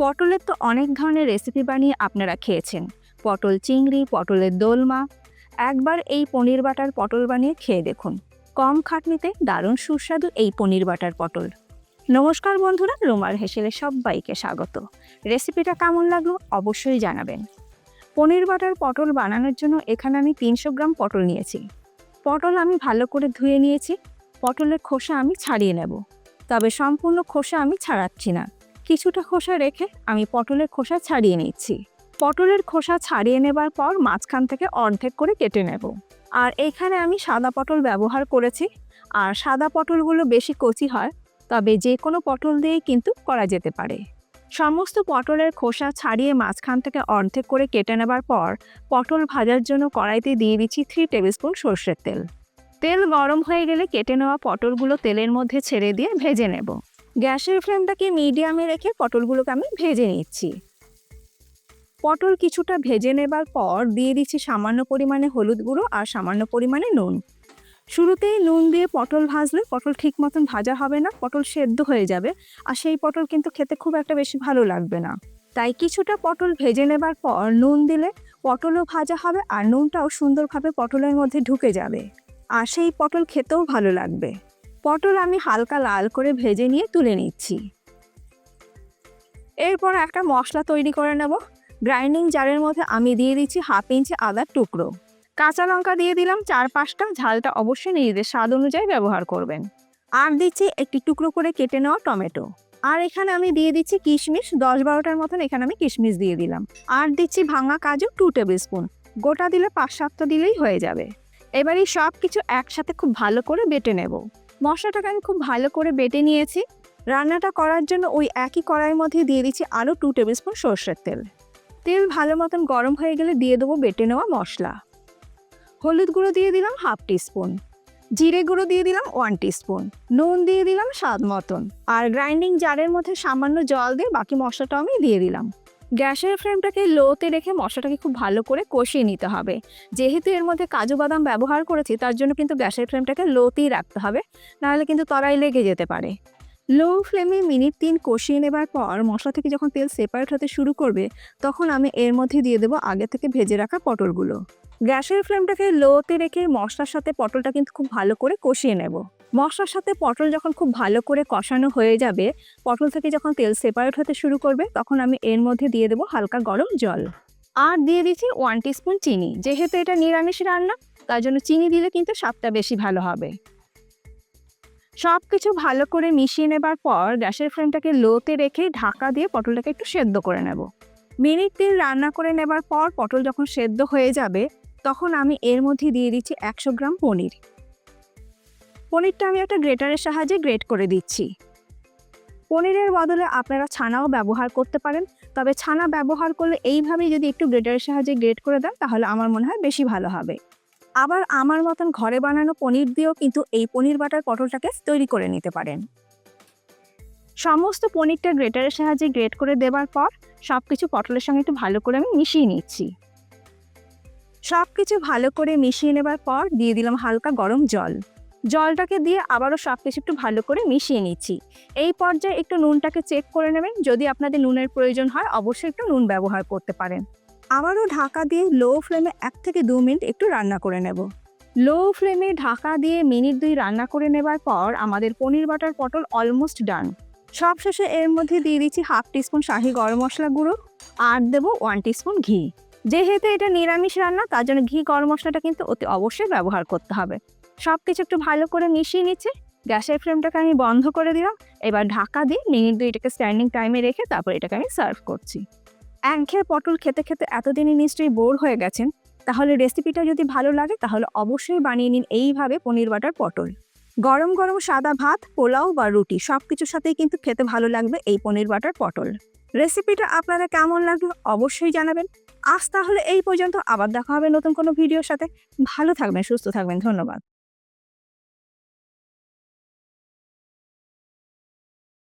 পটলের তো অনেক ধরনের রেসিপি বানিয়ে আপনারা খেয়েছেন। পটল চিংড়ি, পটলের দোলমা। একবার এই পনির বাটার পটল বানিয়ে খেয়ে দেখুন। কম খাটনিতে দারুণ সুস্বাদু এই পনির বাটার পটল। নমস্কার বন্ধুরা রুমার হেসেলে সবাইকে স্বাগত। রেসিপিটা কেমন লাগল অবশ্যই জানাবেন। পনির বাটার পটল বানানোর জন্য এখানে আমি তিনশো গ্রাম পটল নিয়েছি। পটল আমি ভালো করে ধুয়ে নিয়েছি। পটলের খোসা আমি ছাড়িয়ে নেব। তবে সম্পূর্ণ খোসা আমি ছাড়াচ্ছি না। কিছুটা খোসা রেখে আমি পটলের খোসা ছাড়িয়ে নিচ্ছি। পটলের খোসা ছাড়িয়ে নেবার পর মাঝখান থেকে অর্ধেক করে কেটে নেব। আর এখানে আমি সাদা পটল ব্যবহার করেছি। আর সাদা পটলগুলো বেশি কচি হয়, তবে যে কোনো পটল দিয়েই কিন্তু করা যেতে পারে। সমস্ত পটলের খোসা ছাড়িয়ে মাঝখান থেকে অর্ধেক করে কেটে নেবার পর পটল ভাজার জন্য কড়াইতে দিয়ে দিচ্ছি থ্রি টেবিল স্পুন সর্ষের তেল। তেল গরম হয়ে গেলে কেটে নেওয়া পটলগুলো তেলের মধ্যে ছেড়ে দিয়ে ভেজে নেব। গ্যাসের ফ্লেমটাকে মিডিয়ামে রেখে পটলগুলোকে আমি ভেজে নিচ্ছি। পটল কিছুটা ভেজে নেবার পর দিয়ে দিচ্ছি সামান্য পরিমাণে হলুদ গুঁড়ো আর সামান্য পরিমাণে নুন। শুরুতেই নুন দিয়ে পটল ভাজলে পটল ঠিক মতন ভাজা হবে না, পটল সেদ্ধ হয়ে যাবে আর সেই পটল কিন্তু খেতে খুব একটা বেশি ভালো লাগবে না। তাই কিছুটা পটল ভেজে নেবার পর নুন দিলে পটলও ভাজা হবে আর নুনটাও সুন্দরভাবে পটলের মধ্যে ঢুকে যাবে। আর সেই পটল খেতেও ভালো লাগবে। পটল আমি হালকা লাল করে ভেজে নিয়ে তুলে নিচ্ছি। এরপর একটা মশলা তৈরি করে নেব। গ্রাইন্ডিং জারের মধ্যে আমি দিয়ে দিচ্ছি হাফ ইঞ্চি আদার টুকরো। কাঁচা লঙ্কা দিয়ে দিলাম চার পাঁচটা, ঝালটা অবশ্যই নিজেদের স্বাদ অনুযায়ী ব্যবহার করবেন। আর দিচ্ছি একটি টুকরো করে কেটে নেওয়া টমেটো। আর এখানে আমি দিয়ে দিচ্ছি কিশমিশ, দশ বারোটার মতন এখানে আমি কিশমিশ দিয়ে দিলাম। আর দিচ্ছি ভাঙা কাজু টু টেবিল স্পুন। গোটা দিলে পাঁচ সাতটা দিলেই হয়ে যাবে। এবার এই সব কিছু একসাথে খুব ভালো করে বেটে নেব। মশলাটাকে আমি খুব ভালো করে বেটে নিয়েছি। রান্নাটা করার জন্য ওই একই কড়াইয়ের মধ্যে দিয়ে দিচ্ছি আরও টু টেবিল স্পুন সর্ষের তেল। তেল ভালো মতন গরম হয়ে গেলে দিয়ে দেবো বেটে নেওয়া মশলা। হলুদ গুঁড়ো দিয়ে দিলাম হাফ টিস্পুন জিরে গুঁড়ো দিয়ে দিলাম ওয়ান টিস্পুন নুন দিয়ে দিলাম স্বাদ মতন। আর গ্রাইন্ডিং জারের মধ্যে সামান্য জল দিয়ে বাকি মশলাটা আমি দিয়ে দিলাম। গ্যাসের ফ্লেমটাকে লোতে রেখে মশলাটাকে খুব ভালো করে কষিয়ে নিতে হবে। যেহেতু এর মধ্যে কাজু বাদাম ব্যবহার করেছি, তার জন্য কিন্তু গ্যাসের ফ্লেমটাকে লোতেই রাখতে হবে, নাহলে কিন্তু তরাই লেগে যেতে পারে। লো ফ্লেমে মিনিট তিন কষিয়ে নেবার পর মশলা থেকে যখন তেল সেপারেট হতে শুরু করবে, তখন আমি এর মধ্যে দিয়ে দেবো আগে থেকে ভেজে রাখা পটলগুলো। গ্যাসের ফ্লেমটাকে লোতে রেখে মশলার সাথে পটলটা কিন্তু খুব ভালো করে কষিয়ে নেব। মশলার সাথে পটল যখন খুব ভালো করে কষানো হয়ে যাবে, পটল থেকে যখন তেল সেপারেট হতে শুরু করবে, তখন আমি এর মধ্যে দিয়ে দেবো হালকা গরম জল। আর দিয়ে দিচ্ছি ওয়ান টিস্পুন চিনি। যেহেতু এটা নিরামিষ রান্না, তার জন্য চিনি দিলে কিন্তু স্বাদটা বেশি ভালো হবে। সব কিছু ভালো করে মিশিয়ে নেবার পর গ্যাসের ফ্লেমটাকে লোতে রেখে ঢাকা দিয়ে পটলটাকে একটু সেদ্ধ করে নেব। মিনিট তিন রান্না করে নেবার পর পটল যখন সেদ্ধ হয়ে যাবে, তখন আমি এর মধ্যে দিয়ে দিচ্ছি একশো গ্রাম পনির। পনিরটা আমি একটা গ্রেটারের সাহায্যে গ্রেট করে দিচ্ছি। পনিরের বদলে আপনারা ছানাও ব্যবহার করতে পারেন, তবে ছানা ব্যবহার করলে এইভাবেই যদি একটু গ্রেটারের সাহায্যে গ্রেট করে দেন, তাহলে আমার মনে হয় বেশি ভালো হবে। আবার আমার মতন ঘরে বানানো পনির দিয়েও কিন্তু এই পনির বাটার পটলটাকে তৈরি করে নিতে পারেন। সমস্ত পনিরটা গ্রেটারের সাহায্যে গ্রেট করে দেবার পর সব কিছু পটলের সঙ্গে একটু ভালো করে আমি মিশিয়ে নিচ্ছি। সব কিছু ভালো করে মিশিয়ে নেবার পর দিয়ে দিলাম হালকা গরম জল। জলটাকে দিয়ে আবারও সব কিছু একটু ভালো করে মিশিয়ে নিচ্ছি। এই পর্যায়ে একটু নুনটাকে চেক করে নেবেন। যদি আপনাদের নুনের প্রয়োজন হয়, অবশ্যই একটু নুন ব্যবহার করতে পারেন। আবারও ঢাকা দিয়ে লো ফ্লেমে এক থেকে দু মিনিট একটু রান্না করে নেব। লো ফ্লেমে ঢাকা দিয়ে মিনিট দুই রান্না করে নেবার পর আমাদের পনির বাটার পটল অলমোস্ট ডান সবশেষে এর মধ্যে দিয়ে দিচ্ছি হাফ টিস্পুন শাহি গরম মশলা গুঁড়ো, আর দেবো ওয়ান টিস্পুন ঘি। যেহেতু এটা নিরামিষ রান্না, তার জন্য ঘি গরম মশলাটা কিন্তু অতি অবশ্যই ব্যবহার করতে হবে। সব কিছু একটু ভালো করে মিশিয়ে নিচ্ছে। গ্যাসের ফ্লেমটাকে আমি বন্ধ করে দিলাম। এবার ঢাকা দিয়ে মিনিট দুই এটাকে স্ট্যান্ডিং টাইমে রেখে তারপর এটাকে আমি সার্ভ করছি। একঘেয়ে পটল খেতে খেতে এতদিনই নিশ্চয়ই বোর হয়ে গেছেন। তাহলে রেসিপিটা যদি ভালো লাগে, তাহলে অবশ্যই বানিয়ে নিন এইভাবে পনির বাটার পটল। গরম গরম সাদা ভাত, পোলাও বা রুটি সব কিছুর সাথেই কিন্তু খেতে ভালো লাগবে এই পনির বাটার পটল। রেসিপিটা আপনারা কেমন লাগল অবশ্যই জানাবেন। আজ তাহলে এই পর্যন্ত। আবার দেখা হবে নতুন কোনো ভিডিওর সাথে। ভালো থাকবেন, সুস্থ থাকবেন। ধন্যবাদ।